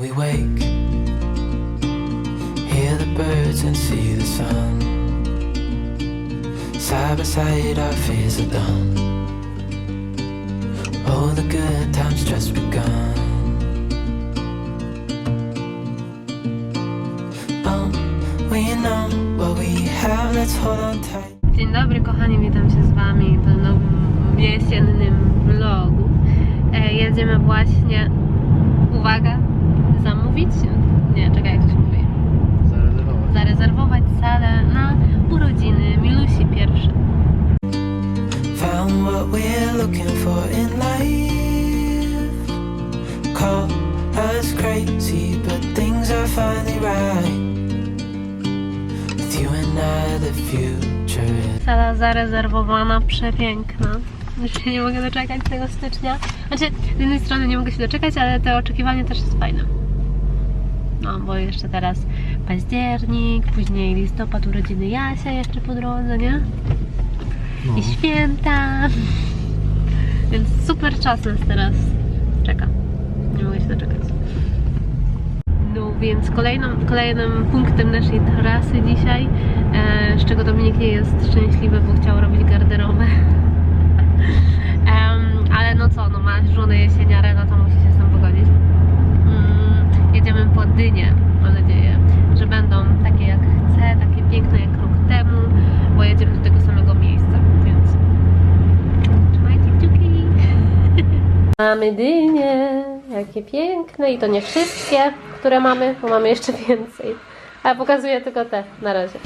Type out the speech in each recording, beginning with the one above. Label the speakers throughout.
Speaker 1: we wake. Hear the birds and see the sun. Side by side, our fears are done. The good times just begun. Oh, we know what we have, let's hold on tight.
Speaker 2: Dzień dobry kochani, witam się z Wami w nowym jesiennym vlogu. E, jedziemy właśnie, uwaga, zamówić, nie, czekaj jak to się mówi,
Speaker 3: Zarezerwować.
Speaker 2: zarezerwować salę na urodziny Milusi pierwsze.
Speaker 1: Found what we're looking for in life. Call us crazy, but things are finally right. With you and I, the future.
Speaker 2: Sala zarezerwowana, przepiękna. Już się nie mogę doczekać tego stycznia. Znaczy, z jednej strony nie mogę się doczekać, ale to oczekiwanie też jest fajne. No, bo jeszcze teraz październik, później listopad, urodziny Jasia jeszcze po drodze, nie?
Speaker 3: No.
Speaker 2: I święta. Więc super czas nas teraz czeka. Nie mogę się doczekać. No więc kolejną, kolejnym punktem naszej trasy dzisiaj, e, z czego Dominik nie jest szczęśliwy, bo chciał robić garderobę. Ale no co, no ma żonę jesieniarę, no to musi się z tym pogodzić. Mm, jedziemy po dynie, mam nadzieję, że będą takie jak chcę, takie piękne jak rok temu, bo jedziemy do tego samego miejsca, więc trzymajcie kciuki. Mamy dynie, jakie piękne i to nie wszystkie, które mamy, bo mamy jeszcze więcej. Ale pokazuję tylko te na razie.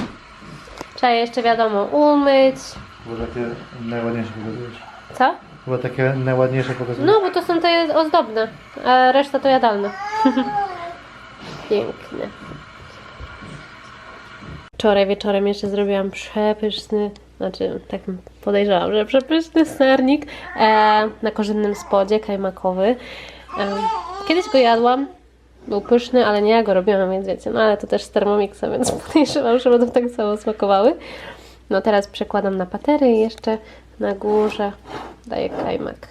Speaker 2: Trzeba je jeszcze wiadomo umyć.
Speaker 3: Chyba takie najładniejsze pokazujesz.
Speaker 2: Co?
Speaker 3: Chyba takie najładniejsze pokazujesz.
Speaker 2: No, bo to są te ozdobne, a reszta to jadalne. Piękne. Wczoraj wieczorem jeszcze zrobiłam przepyszny, znaczy tak podejrzewam, że przepyszny sernik e, na korzennym spodzie kajmakowy. E, kiedyś go jadłam, był pyszny, ale nie ja go robiłam, więc wiecie, no ale to też z Thermomixa, więc podejrzewam, że będą tak samo smakowały. No teraz przekładam na patery i jeszcze na górze daję kajmak.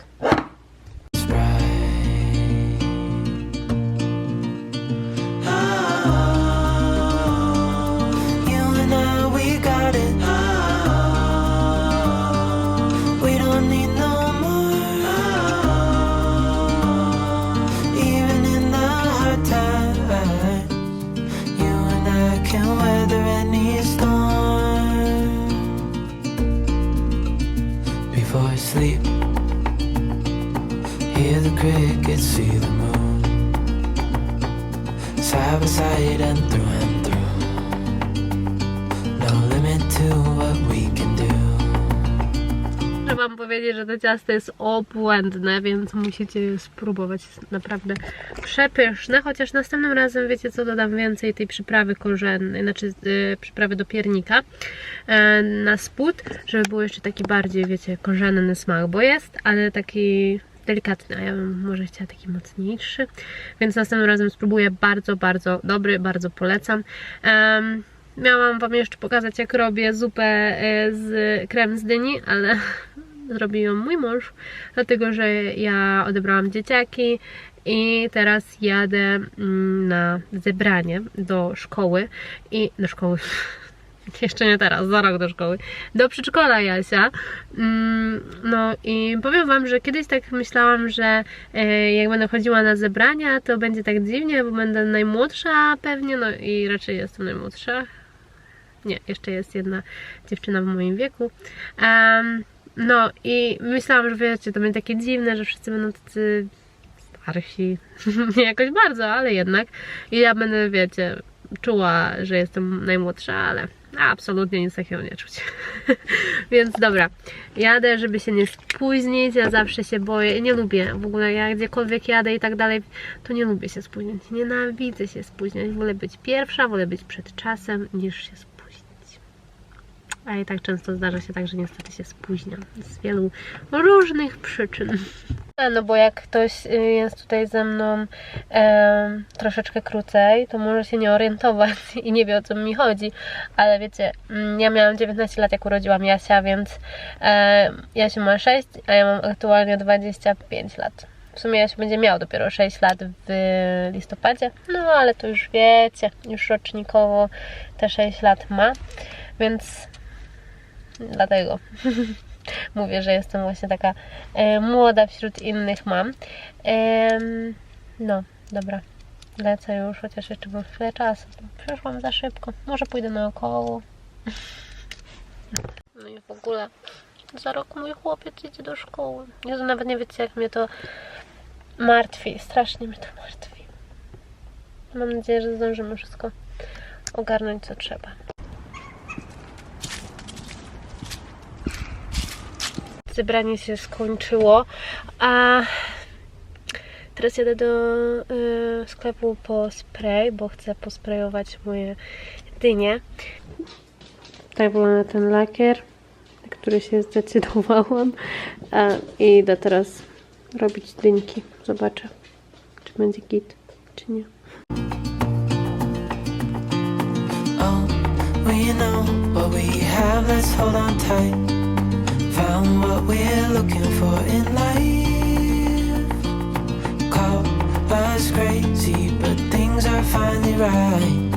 Speaker 1: Before I sleep, hear the crickets, see the moon. Side by side and through and
Speaker 2: Wam powiedzieć, że to ciasto jest obłędne, więc musicie spróbować. Jest naprawdę przepyszne, chociaż następnym razem wiecie co, dodam więcej tej przyprawy korzennej, znaczy y, przyprawy do piernika e, na spód, żeby był jeszcze taki bardziej, wiecie, korzenny smak, bo jest, ale taki delikatny, a ja bym może chciała taki mocniejszy, więc następnym razem spróbuję. Bardzo, bardzo dobry, bardzo polecam. Em, Miałam Wam jeszcze pokazać, jak robię zupę e, z krem z dyni, ale zrobił ją mój mąż, dlatego że ja odebrałam dzieciaki i teraz jadę mm, na zebranie do szkoły i do szkoły. Jeszcze nie teraz, za rok do szkoły. Do przedszkola Jasia. Mm, No i powiem Wam, że kiedyś tak myślałam, że e, jak będę chodziła na zebrania, to będzie tak dziwnie, bo będę najmłodsza pewnie, no i raczej jestem najmłodsza. Nie, jeszcze jest jedna dziewczyna w moim wieku. Em, no i myślałam, że wiecie, to będzie takie dziwne, że wszyscy będą tacy starsi. nie jakoś bardzo, ale jednak. I ja będę, wiecie, czuła, że jestem najmłodsza, ale absolutnie nic takiego nie czuć. Więc dobra, jadę, żeby się nie spóźnić. Ja zawsze się boję, nie lubię w ogóle, jak gdziekolwiek jadę i tak dalej, to nie lubię się spóźnić. Nienawidzę się spóźniać. Wolę być pierwsza, wolę być przed czasem, niż się spóźnić. A i tak często zdarza się tak, że niestety się spóźniam z wielu różnych przyczyn. No bo jak ktoś y, jest tutaj ze mną em, troszeczkę krócej, to może się nie orientować i nie wie o co mi chodzi. Ale wiecie, mm, ja miałam 19 lat jak urodziłam Jasia, więc em, Jasia ma 6, a ja mam aktualnie 25 lat. W sumie Jasiu będzie miał dopiero 6 lat w listopadzie, no ale to już wiecie, już rocznikowo te 6 lat ma, więc dlatego mówię, że jestem właśnie taka e, młoda wśród innych mam. Em, no, dobra. Lecę już, chociaż jeszcze mam chwilę czasu. Przeszłam za szybko. Może pójdę naokoło. No i w ogóle za rok mój chłopiec idzie do szkoły. Jezu, nawet nie wiecie, jak mnie to martwi. Strasznie mnie to martwi. Mam nadzieję, że zdążymy wszystko ogarnąć, co trzeba. Zebranie się skończyło, a teraz jadę do y, sklepu po spray, bo chcę posprayować moje dynie. Tak wygląda ten lakier, na który się zdecydowałam. A, I idę teraz robić dynki. Zobaczę, czy będzie git, czy nie.
Speaker 1: Oh, we know what we have, let's hold on tight. Found what we're looking for in life. Call us crazy, but things are finally right.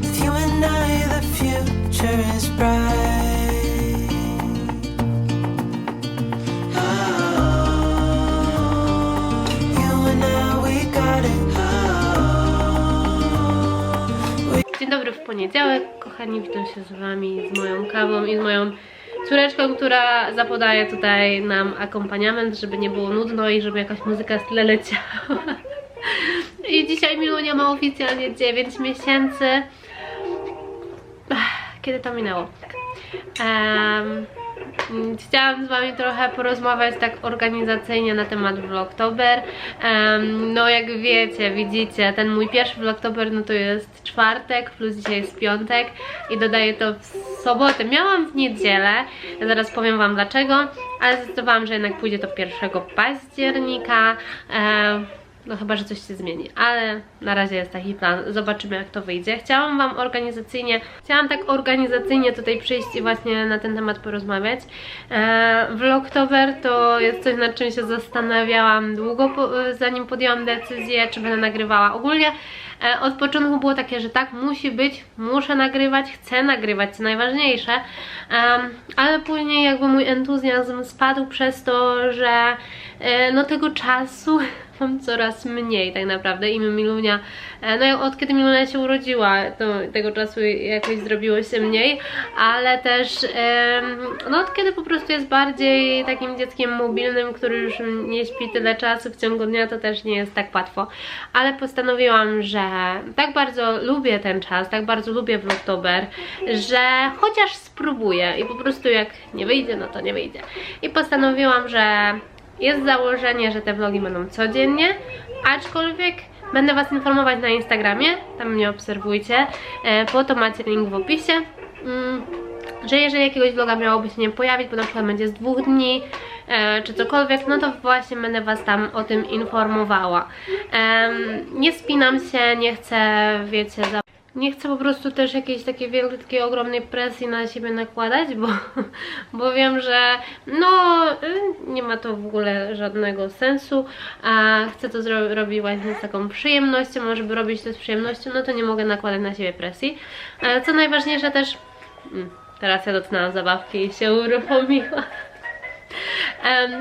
Speaker 1: With you and I, the future is bright. Oh,
Speaker 2: Dzień dobry w poniedziałek, kochani, witam się z Wami, z moją kawą i z moją córeczką, która zapodaje tutaj nam akompaniament, żeby nie było nudno i żeby jakaś muzyka z tle leciała. I dzisiaj Milunia ma oficjalnie 9 miesięcy. Kiedy to minęło? Mm, Chciałam z Wami trochę porozmawiać tak organizacyjnie na temat Vlogtober. Em, no jak wiecie, widzicie, ten mój pierwszy Vlogtober no to jest czwartek, plus dzisiaj jest piątek i dodaję to w sobotę. Miałam w niedzielę, zaraz powiem Wam dlaczego, ale zdecydowałam, że jednak pójdzie to 1 października. Em, no chyba, że coś się zmieni, ale na razie jest taki plan. Zobaczymy jak to wyjdzie. Chciałam Wam organizacyjnie, chciałam tak organizacyjnie tutaj przyjść i właśnie na ten temat porozmawiać. E, Vlogtober to jest coś nad czym się zastanawiałam długo po, zanim podjęłam decyzję, czy będę nagrywała. Ogólnie e, od początku było takie, że tak musi być, muszę nagrywać, chcę nagrywać, co najważniejsze, ale później jakby mój entuzjazm spadł przez to, że e, no tego czasu mam coraz mniej tak naprawdę i Milunia, e, no od kiedy Milunia się urodziła, to tego czasu jakoś zrobiło się mniej, ale też no od kiedy po prostu jest bardziej takim dzieckiem mobilnym, który już nie śpi tyle czasu w ciągu dnia, to też nie jest tak łatwo, ale postanowiłam, że tak bardzo lubię ten czas, tak bardzo lubię Vlogtober, że chociaż spróbuję i po prostu jak nie wyjdzie, no to nie wyjdzie. I postanowiłam, że jest założenie, że te vlogi będą codziennie, aczkolwiek będę Was informować na Instagramie, tam mnie obserwujcie, e, po to macie link w opisie. Mm, że jeżeli jakiegoś vloga miałoby się nie pojawić, bo na przykład będzie z dwóch dni, czy cokolwiek, no to właśnie będę Was tam o tym informowała. Nie spinam się, nie chcę, wiecie, za nie chcę po prostu też jakiejś takiej wielkiej, ogromnej presji na siebie nakładać, bo, bo wiem, że no y, nie ma to w ogóle żadnego sensu, a chcę to zro- robić właśnie z taką przyjemnością, a żeby robić to z przyjemnością, no to nie mogę nakładać na siebie presji. E, Co najważniejsze też, mm, teraz ja dotknęłam zabawki i się uruchomiła.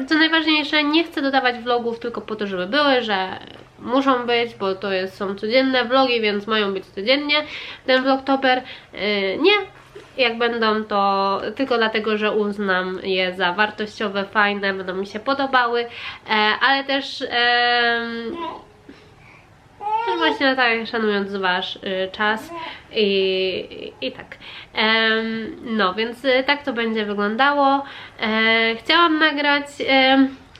Speaker 2: Co najważniejsze, nie chcę dodawać vlogów tylko po to, żeby były, że muszą być, bo to jest, są codzienne vlogi, więc mają być codziennie. Ten vlogtober y, nie. Jak będą, to tylko dlatego, że uznam je za wartościowe, fajne, będą mi się podobały, e, ale też też właśnie tak szanując wasz y, czas i, i tak. No, więc y, tak to będzie wyglądało. E, chciałam nagrać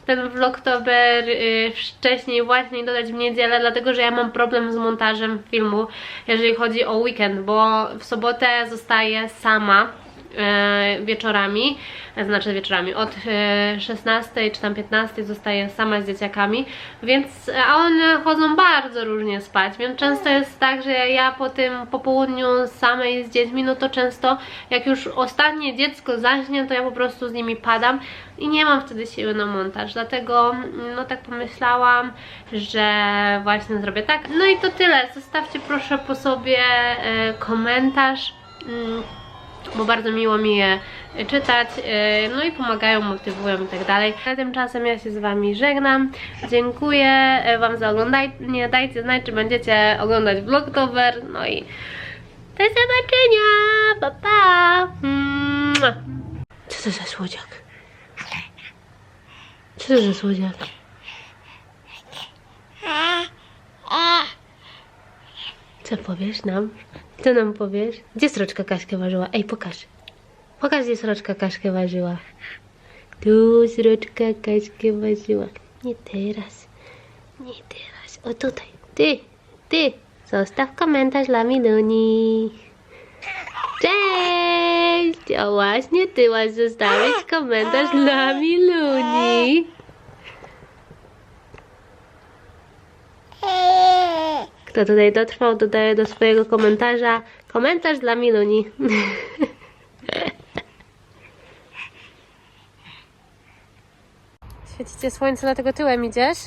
Speaker 2: ten vlogtober y, wcześniej właśnie dodać w niedzielę, dlatego że ja mam problem z montażem filmu, jeżeli chodzi o weekend, bo w sobotę zostaję sama wieczorami, e, znaczy wieczorami, od e, 16 czy tam 15 zostaję sama z dzieciakami, więc, a one chodzą bardzo różnie spać, więc często jest tak, że ja po tym popołudniu samej z dziećmi, no to często jak już ostatnie dziecko zaśnie, to ja po prostu z nimi padam i nie mam wtedy siły na montaż, dlatego no tak pomyślałam, że właśnie zrobię tak. No i to tyle, zostawcie proszę po sobie e, komentarz. Bo bardzo miło mi je czytać, yy, no i pomagają, motywują i tak dalej. A tymczasem ja się z Wami żegnam. Dziękuję yy, Wam za oglądanie. Dajcie znać, czy będziecie oglądać Vlogtober. No i do zobaczenia! Pa, pa! Co to za słodziak? Co to za słodziak? Co powiesz nam? Co nam powiesz? Gdzie sroczka Kaśkę ważyła? Ej, pokaż. Pokaż, gdzie sroczka Kaśkę ważyła. Tu sroczka Kaśkę ważyła. Nie teraz. Nie teraz. O tutaj. Ty, ty. Zostaw komentarz dla Miluni. Cześć! O właśnie, ty masz zostawić komentarz dla Miluni. Kto tutaj dotrwał, dodaje do swojego komentarza komentarz dla Miluni. Świecicie słońce, dlatego tyłem idziesz?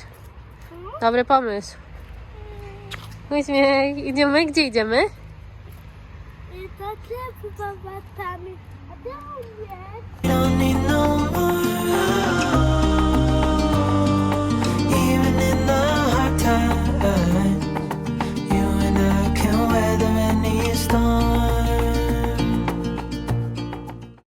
Speaker 2: Dobry pomysł. Uśmiech. Idziemy? Gdzie idziemy?
Speaker 4: I to ty babacami, a
Speaker 1: no love. Even in the hard times,